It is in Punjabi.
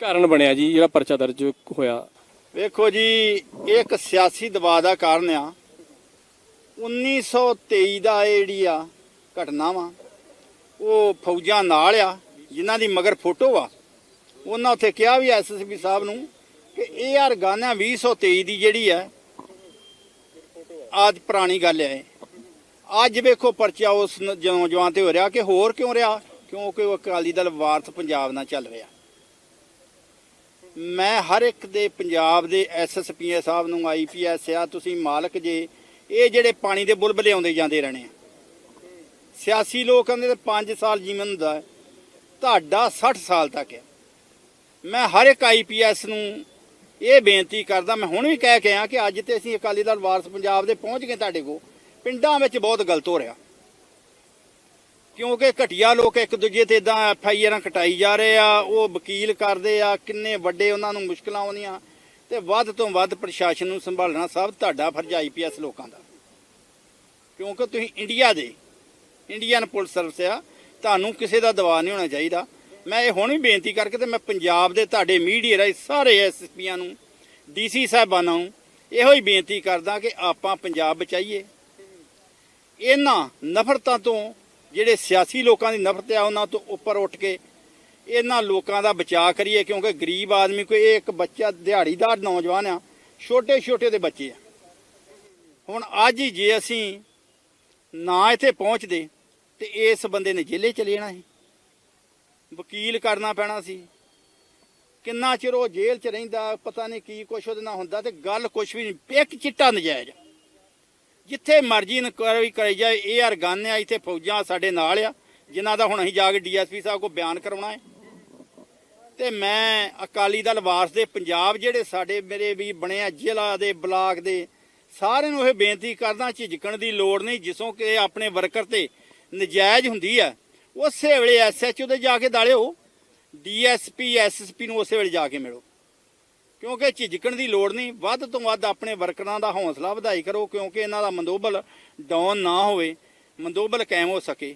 ਕਾਰਨ ਬਣਿਆ ਜੀ, ਜਿਹੜਾ ਪਰਚਾ ਦਰਜ ਹੋਇਆ? ਵੇਖੋ ਜੀ, ਇਹ ਇੱਕ ਸਿਆਸੀ ਦਬਾਅ ਦਾ ਕਾਰਨ ਆ। 1923 ਦਾ ਇਹ ਜਿਹੜੀ ਆ ਘਟਨਾ ਵਾ, ਉਹ ਫੌਜਾਂ ਨਾਲ ਆ, ਜਿਨ੍ਹਾਂ ਦੀ ਮਗਰ ਫੋਟੋ ਆ। ਉਹਨਾਂ ਉੱਥੇ ਕਿਹਾ ਵੀ ਐਸਐਸਪੀ ਸਾਹਿਬ ਨੂੰ ਕਿ ਇਹ ਯਾਰ ਗਾਨਾ 2023 ਦੀ ਜਿਹੜੀ ਹੈ ਅੱਜ ਪੁਰਾਣੀ ਗੱਲ ਹੈ ਅੱਜ ਵੇਖੋ ਪਰਚਾ ਉਸ ਨੌਜਵਾਨ ਤੇ ਹੋ ਰਿਹਾ ਕਿ ਹੋਰ ਕਿਉਂ ਰਿਹਾ? ਕਿਉਂਕਿ ਉਹ ਅਕਾਲੀ ਦਲ ਵਾਰਸ ਪੰਜਾਬ ਨਾਲ ਚੱਲ ਰਿਹਾ। ਮੈਂ ਹਰ ਇੱਕ ਦੇ ਪੰਜਾਬ ਦੇ ਐਸਐਸਪੀ ਸਾਹਿਬ ਨੂੰ ਆਈਪੀਐਸ ਆ, ਤੁਸੀਂ ਮਾਲਕ ਜੇ, ਇਹ ਜਿਹੜੇ ਪਾਣੀ ਦੇ ਬੁਲਬਲੇ ਆਉਂਦੇ ਜਾਂਦੇ ਰਹਿਣੇ ਆ। ਸਿਆਸੀ ਲੋਕ ਕਹਿੰਦੇ 5 ਸਾਲ ਜੀਵਨ ਹੁੰਦਾ ਤੁਹਾਡਾ 60 ਸਾਲ ਤੱਕ ਹੈ। ਮੈਂ ਹਰ ਇੱਕ ਆਈਪੀਐਸ ਨੂੰ ਇਹ ਬੇਨਤੀ ਕਰਦਾ, ਮੈਂ ਹੁਣ ਵੀ ਕਹਿ ਕੇ ਆ ਕਿ ਅੱਜ ਤੇ ਅਸੀਂ ਅਕਾਲੀ ਦਲ ਵਾਰਸ ਪੰਜਾਬ ਦੇ ਪਹੁੰਚ ਗਏ ਤੁਹਾਡੇ ਕੋਲ, ਪਿੰਡਾਂ ਵਿੱਚ ਬਹੁਤ ਗਲਤ ਹੋ ਰਿਹਾ। ਕਿਉਂਕਿ ਘਟੀਆ ਲੋਕ ਇੱਕ ਦੂਜੇ ਤੇ ਇਦਾਂ ਐਫ ਆਈ ਆਰਾਂ ਕਟਾਈ ਜਾ ਰਹੇ ਆ, ਉਹ ਵਕੀਲ ਕਰਦੇ ਆ, ਕਿੰਨੇ ਵੱਡੇ ਉਹਨਾਂ ਨੂੰ ਮੁਸ਼ਕਲਾਂ ਆਉਂਦੀਆਂ ਤੇ ਵੱਧ ਤੋਂ ਵੱਧ ਪ੍ਰਸ਼ਾਸਨ ਨੂੰ ਸੰਭਾਲਣਾ ਸਭ ਤੁਹਾਡਾ ਫਰਜ਼ ਆਈਪੀਐਸ ਲੋਕਾਂ ਦਾ। ਕਿਉਂਕਿ ਤੁਸੀਂ ਇੰਡੀਆ ਦੇ ਇੰਡੀਅਨ ਪੁਲਿਸ ਸਰਵਿਸ ਆ, ਤੁਹਾਨੂੰ ਕਿਸੇ ਦਾ ਦਬਾਅ ਨਹੀਂ ਹੋਣਾ ਚਾਹੀਦਾ। ਮੈਂ ਇਹ ਹੁਣ ਵੀ ਬੇਨਤੀ ਕਰਕੇ ਤੇ ਮੈਂ ਪੰਜਾਬ ਦੇ ਤੁਹਾਡੇ ਮੀਡੀਆ ਰਾਹੀਂ ਸਾਰੇ ਐਸਪੀਆਂ ਨੂੰ ਡੀਸੀ ਸਾਹਿਬਾਨਾਂ ਨੂੰ ਇਹੋ ਹੀ ਬੇਨਤੀ ਕਰਦਾ ਕਿ ਆਪਾਂ ਪੰਜਾਬ ਬਚਾਈਏ। ਇਹਨਾਂ ਨਫ਼ਰਤਾਂ ਤੋਂ ਜਿਹੜੇ ਸਿਆਸੀ ਲੋਕਾਂ ਦੀ ਨਫ਼ਰਤ ਆ ਉਹਨਾਂ ਤੋਂ ਉੱਪਰ ਉੱਠ ਕੇ ਇਹਨਾਂ ਲੋਕਾਂ ਦਾ ਬਚਾਅ ਕਰੀਏ, ਕਿਉਂਕਿ ਗਰੀਬ ਆਦਮੀ ਕੋਈ ਇਹ ਇੱਕ ਬੱਚਾ ਦਿਹਾੜੀਦਾਰ ਨੌਜਵਾਨ ਆ ਛੋਟੇ ਛੋਟੇ ਦੇ ਬੱਚੇ ਆ। ਹੁਣ ਅੱਜ ਹੀ ਜੇ ਅਸੀਂ ਨਾ ਇੱਥੇ ਪਹੁੰਚਦੇ ਤੇ ਇਸ ਬੰਦੇ ਨੇ ਜੇਲੇ ਚਲੇ ਜਾਣਾ ਸੀ। ਵਕੀਲ ਕਰਨਾ ਪੈਣਾ ਸੀ। ਕਿੰਨਾ ਚਿਰ ਉਹ ਜੇਲ੍ਹ 'ਚ ਰਹਿੰਦਾ, ਪਤਾ ਨਹੀਂ ਕੀ ਕੁਛ ਉਹਦੇ ਨਾਲ ਹੁੰਦਾ ਤੇ ਗੱਲ ਕੁਛ ਵੀ ਨਹੀਂ, ਇੱਕ ਚਿੱਟਾ ਨਜਾਇਜ਼ ਜਿੱਥੇ ਮਰਜ਼ੀ ਇਨਕੁਆਇਰੀ ਕਰੀ ਜਾਏ, ਇਹ ਅਰਗਾਨ ਆ, ਇੱਥੇ ਫੌਜਾਂ ਸਾਡੇ ਨਾਲ ਆ, ਜਿਨ੍ਹਾਂ ਦਾ ਹੁਣ ਅਸੀਂ ਜਾ ਕੇ ਡੀਐਸਪੀ ਸਾਹਿਬ ਕੋਲ ਬਿਆਨ ਕਰਾਉਣਾ ਹੈ। ਤੇ ਮੈਂ ਅਕਾਲੀ ਦਲ ਵਾਰਸ ਦੇ ਪੰਜਾਬ ਜਿਹੜੇ ਸਾਡੇ ਮੇਰੇ ਵੀ ਬਣੇ ਆ, ਜ਼ਿਲ੍ਹਾ ਦੇ, ਬਲਾਕ ਦੇ, ਸਾਰਿਆਂ ਨੂੰ ਇਹ ਬੇਨਤੀ ਕਰਦਾ, ਝਿਜਕਣ ਦੀ ਲੋੜ ਨਹੀਂ, ਜਿਸੋਂ ਕਿ ਆਪਣੇ ਵਰਕਰ ਤੇ ਨਜਾਇਜ਼ ਹੁੰਦੀ ਹੈ ਉਸੇ ਵੇਲੇ ਐਸਐਚਓ 'ਤੇ ਜਾ ਕੇ ਦਾਲਿਓ ਡੀਐਸਪੀ ਐਸਐਸਪੀ ਨੂੰ ਉਸੇ ਵੇਲੇ ਜਾ ਕੇ ਮਿਲੋ। ਕਿਉਂਕਿ ਝਿਜਕਣ ਦੀ ਲੋੜ ਨਹੀਂ। ਵੱਧ ਤੋਂ ਵੱਧ ਆਪਣੇ ਵਰਕਰਾਂ ਦਾ ਹੌਸਲਾ ਵਧਾਈ ਕਰੋ, ਕਿਉਂਕਿ ਇਹਨਾਂ ਦਾ ਮੰਦੋਬਲ ਡਾਊਨ ਨਾ ਹੋਵੇ, ਮੰਦੋਬਲ ਕਾਇਮ ਹੋ ਸਕੇ।